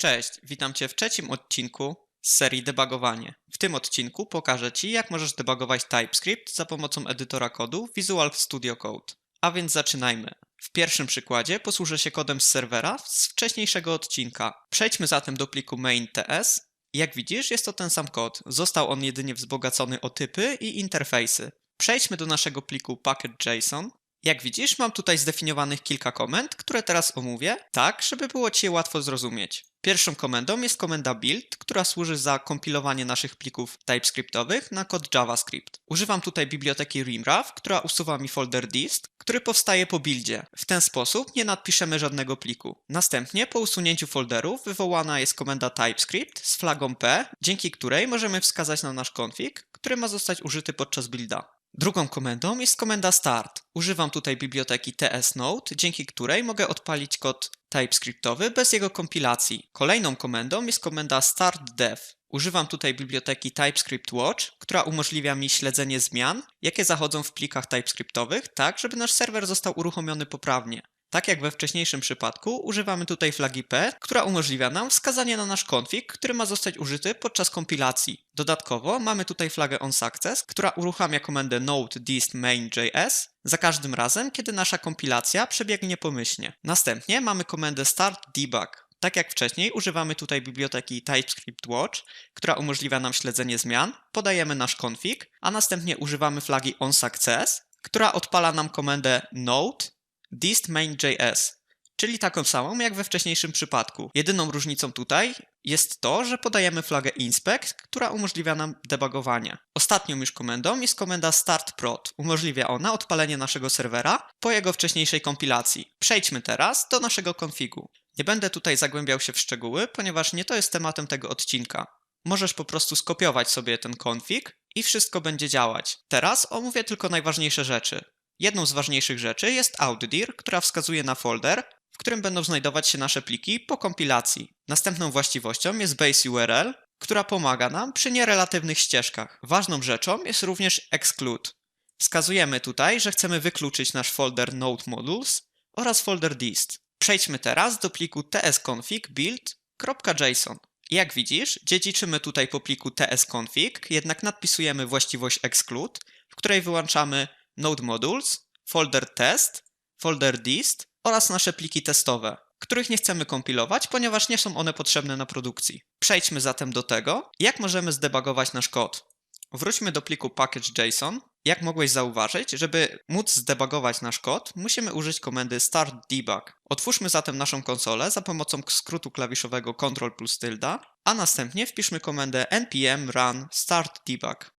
Cześć, witam Cię w trzecim odcinku z serii Debugowanie. W tym odcinku pokażę Ci, jak możesz debugować TypeScript za pomocą edytora kodu Visual Studio Code. A więc zaczynajmy. W pierwszym przykładzie posłużę się kodem z serwera z wcześniejszego odcinka. Przejdźmy zatem do pliku main.ts. Jak widzisz, jest to ten sam kod. Został on jedynie wzbogacony o typy i interfejsy. Przejdźmy do naszego pliku package.json. Jak widzisz, mam tutaj zdefiniowanych kilka komend, które teraz omówię, tak, żeby było Ci je łatwo zrozumieć. Pierwszą komendą jest komenda build, która służy za kompilowanie naszych plików TypeScriptowych na kod JavaScript. Używam tutaj biblioteki Rimraf, która usuwa mi folder dist, który powstaje po buildzie. W ten sposób nie nadpiszemy żadnego pliku. Następnie po usunięciu folderów wywołana jest komenda TypeScript z flagą P, dzięki której możemy wskazać na nasz config, który ma zostać użyty podczas builda. Drugą komendą jest komenda start. Używam tutaj biblioteki tsnode, dzięki której mogę odpalić kod TypeScriptowy bez jego kompilacji. Kolejną komendą jest komenda startDev. Używam tutaj biblioteki TypeScript Watch, która umożliwia mi śledzenie zmian, jakie zachodzą w plikach TypeScriptowych, tak żeby nasz serwer został uruchomiony poprawnie. Tak jak we wcześniejszym przypadku, używamy tutaj flagi P, która umożliwia nam wskazanie na nasz config, który ma zostać użyty podczas kompilacji. Dodatkowo mamy tutaj flagę onSuccess, która uruchamia komendę node dist main.js za każdym razem, kiedy nasza kompilacja przebiegnie pomyślnie. Następnie mamy komendę start debug. Tak jak wcześniej, używamy tutaj biblioteki TypeScript Watch, która umożliwia nam śledzenie zmian, podajemy nasz config, a następnie używamy flagi onSuccess, która odpala nam komendę node dist main.js, czyli taką samą jak we wcześniejszym przypadku. Jedyną różnicą tutaj jest to, że podajemy flagę inspect, która umożliwia nam debugowanie. Ostatnią już komendą jest komenda startprod. Umożliwia ona odpalenie naszego serwera po jego wcześniejszej kompilacji. Przejdźmy teraz do naszego konfigu. Nie będę tutaj zagłębiał się w szczegóły, ponieważ nie to jest tematem tego odcinka. Możesz po prostu skopiować sobie ten config i wszystko będzie działać. Teraz omówię tylko najważniejsze rzeczy. Jedną z ważniejszych rzeczy jest auddir, która wskazuje na folder, w którym będą znajdować się nasze pliki po kompilacji. Następną właściwością jest base URL, która pomaga nam przy nierelatywnych ścieżkach. Ważną rzeczą jest również exclude. Wskazujemy tutaj, że chcemy wykluczyć nasz folder node modules oraz folder dist. Przejdźmy teraz do pliku tsconfig build.json. Jak widzisz, dziedziczymy tutaj po pliku tsconfig, jednak nadpisujemy właściwość exclude, w której wyłączamy node modules, folder test, folder dist oraz nasze pliki testowe, których nie chcemy kompilować, ponieważ nie są one potrzebne na produkcji. Przejdźmy zatem do tego, jak możemy zdebugować nasz kod. Wróćmy do pliku package.json. Jak mogłeś zauważyć, żeby móc zdebugować nasz kod, musimy użyć komendy start debug. Otwórzmy zatem naszą konsolę za pomocą skrótu klawiszowego Ctrl plus tilde, a następnie wpiszmy komendę npm run start debug.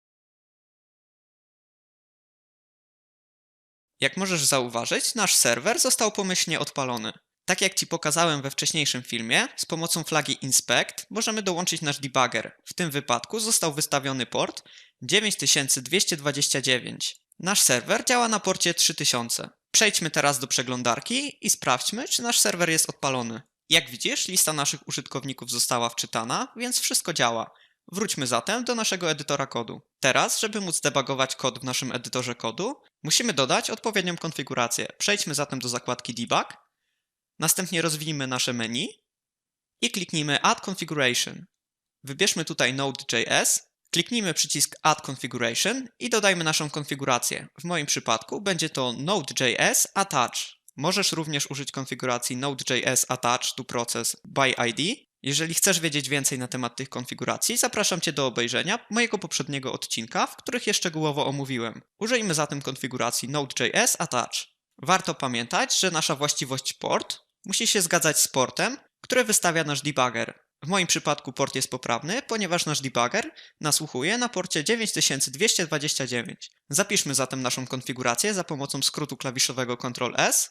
Jak możesz zauważyć, nasz serwer został pomyślnie odpalony. Tak jak Ci pokazałem we wcześniejszym filmie, z pomocą flagi inspect możemy dołączyć nasz debugger. W tym wypadku został wystawiony port 9229. Nasz serwer działa na porcie 3000. Przejdźmy teraz do przeglądarki i sprawdźmy, czy nasz serwer jest odpalony. Jak widzisz, lista naszych użytkowników została wczytana, więc wszystko działa. Wróćmy zatem do naszego edytora kodu. Teraz, żeby móc debugować kod w naszym edytorze kodu, musimy dodać odpowiednią konfigurację. Przejdźmy zatem do zakładki Debug, następnie rozwijmy nasze menu i kliknijmy Add Configuration. Wybierzmy tutaj Node.js, kliknijmy przycisk Add Configuration i dodajmy naszą konfigurację. W moim przypadku będzie to Node.js Attach. Możesz również użyć konfiguracji Node.js Attach to Process by ID jeżeli chcesz wiedzieć więcej na temat tych konfiguracji, zapraszam Cię do obejrzenia mojego poprzedniego odcinka, w których je szczegółowo omówiłem. Użyjmy zatem konfiguracji Node.js Attach. Warto pamiętać, że nasza właściwość port musi się zgadzać z portem, który wystawia nasz debugger. W moim przypadku port jest poprawny, ponieważ nasz debugger nasłuchuje na porcie 9229. Zapiszmy zatem naszą konfigurację za pomocą skrótu klawiszowego Ctrl S,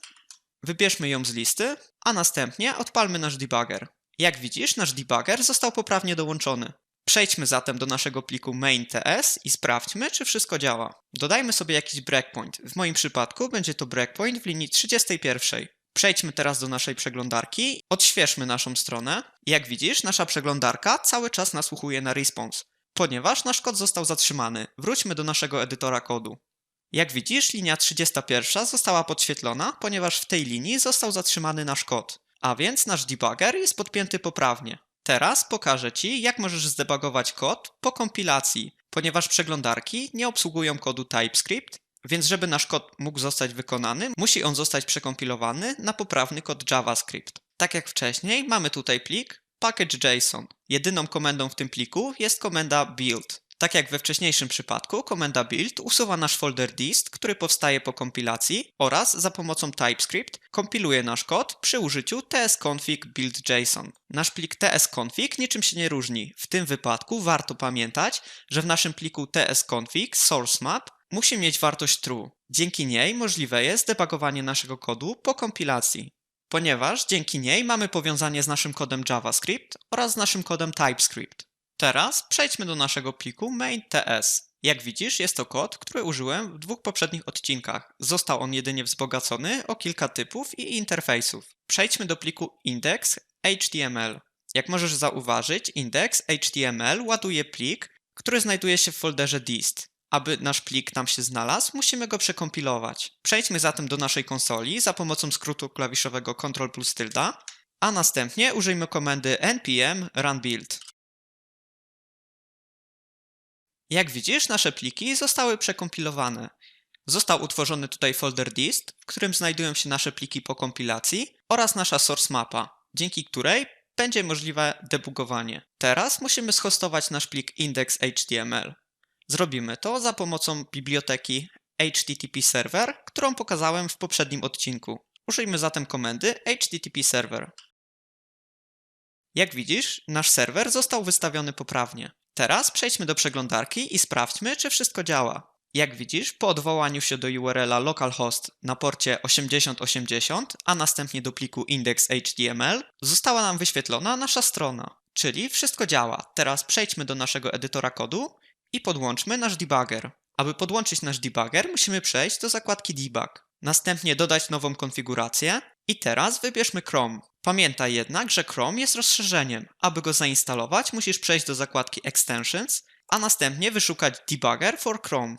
wybierzmy ją z listy, a następnie odpalmy nasz debugger. Jak widzisz, nasz debugger został poprawnie dołączony. Przejdźmy zatem do naszego pliku main.ts i sprawdźmy, czy wszystko działa. Dodajmy sobie jakiś breakpoint. W moim przypadku będzie to breakpoint w linii 31. Przejdźmy teraz do naszej przeglądarki, odświeżmy naszą stronę. Jak widzisz, nasza przeglądarka cały czas nasłuchuje na response, ponieważ nasz kod został zatrzymany. Wróćmy do naszego edytora kodu. Jak widzisz, linia 31 została podświetlona, ponieważ w tej linii został zatrzymany nasz kod. A więc nasz debugger jest podpięty poprawnie. Teraz pokażę Ci, jak możesz zdebugować kod po kompilacji, ponieważ przeglądarki nie obsługują kodu TypeScript, więc żeby nasz kod mógł zostać wykonany, musi on zostać przekompilowany na poprawny kod JavaScript. Tak jak wcześniej, mamy tutaj plik package.json. Jedyną komendą w tym pliku jest komenda build. Tak jak we wcześniejszym przypadku, komenda build usuwa nasz folder dist, który powstaje po kompilacji oraz za pomocą TypeScript kompiluje nasz kod przy użyciu tsconfig build.json. Nasz plik tsconfig niczym się nie różni. W tym wypadku warto pamiętać, że w naszym pliku tsconfig source map musi mieć wartość true. Dzięki niej możliwe jest debugowanie naszego kodu po kompilacji. Ponieważ dzięki niej mamy powiązanie z naszym kodem JavaScript oraz z naszym kodem TypeScript. Teraz przejdźmy do naszego pliku main.ts. Jak widzisz, jest to kod, który użyłem w dwóch poprzednich odcinkach. Został on jedynie wzbogacony o kilka typów i interfejsów. Przejdźmy do pliku index.html. Jak możesz zauważyć, index.html ładuje plik, który znajduje się w folderze dist. Aby nasz plik tam się znalazł, musimy go przekompilować. Przejdźmy zatem do naszej konsoli za pomocą skrótu klawiszowego Ctrl plus tylda, a następnie użyjmy komendy npm run build. Jak widzisz, nasze pliki zostały przekompilowane. Został utworzony tutaj folder dist, w którym znajdują się nasze pliki po kompilacji oraz nasza source mapa, dzięki której będzie możliwe debugowanie. Teraz musimy schostować nasz plik index.html. Zrobimy to za pomocą biblioteki HTTP Server, którą pokazałem w poprzednim odcinku. Użyjmy zatem komendy HTTP Server. Jak widzisz, nasz serwer został wystawiony poprawnie. Teraz przejdźmy do przeglądarki i sprawdźmy, czy wszystko działa. Jak widzisz, po odwołaniu się do URL-a localhost na porcie 8080, a następnie do pliku index.html, została nam wyświetlona nasza strona. Czyli wszystko działa. Teraz przejdźmy do naszego edytora kodu i podłączmy nasz debugger. Aby podłączyć nasz debugger, musimy przejść do zakładki Debug. Następnie dodać nową konfigurację i teraz wybierzmy Chrome. Pamiętaj jednak, że Chrome jest rozszerzeniem. Aby go zainstalować, musisz przejść do zakładki Extensions, a następnie wyszukać Debugger for Chrome.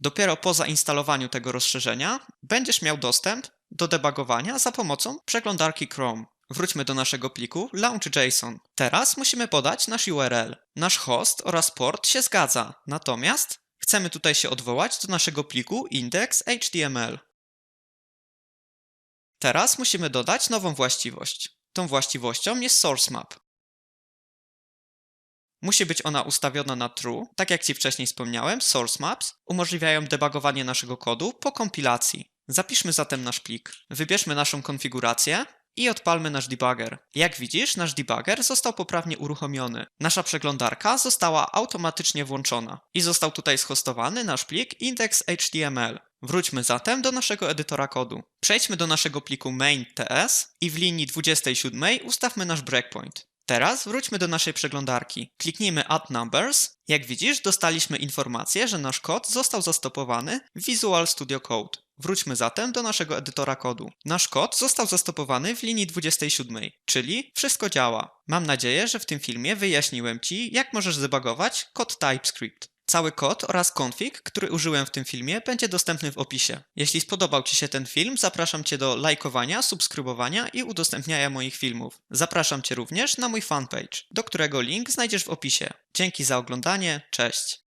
Dopiero po zainstalowaniu tego rozszerzenia będziesz miał dostęp do debugowania za pomocą przeglądarki Chrome. Wróćmy do naszego pliku launch.json. Teraz musimy podać nasz URL. Nasz host oraz port się zgadza, natomiast chcemy tutaj się odwołać do naszego pliku index.html. Teraz musimy dodać nową właściwość. Tą właściwością jest source map. Musi być ona ustawiona na true. Tak jak Ci wcześniej wspomniałem, source maps umożliwiają debugowanie naszego kodu po kompilacji. Zapiszmy zatem nasz plik. Wybierzmy naszą konfigurację i odpalmy nasz debugger. Jak widzisz, nasz debugger został poprawnie uruchomiony. Nasza przeglądarka została automatycznie włączona i został tutaj schostowany nasz plik index.html. Wróćmy zatem do naszego edytora kodu. Przejdźmy do naszego pliku main.ts i w linii 27 ustawmy nasz breakpoint. Teraz wróćmy do naszej przeglądarki. Kliknijmy Add Numbers. Jak widzisz, dostaliśmy informację, że nasz kod został zastopowany w Visual Studio Code. Wróćmy zatem do naszego edytora kodu. Nasz kod został zastopowany w linii 27, czyli wszystko działa. Mam nadzieję, że w tym filmie wyjaśniłem Ci, jak możesz debugować kod TypeScript. Cały kod oraz config, który użyłem w tym filmie, będzie dostępny w opisie. Jeśli spodobał Ci się ten film, zapraszam Cię do lajkowania, subskrybowania i udostępniania moich filmów. Zapraszam Cię również na mój fanpage, do którego link znajdziesz w opisie. Dzięki za oglądanie, cześć!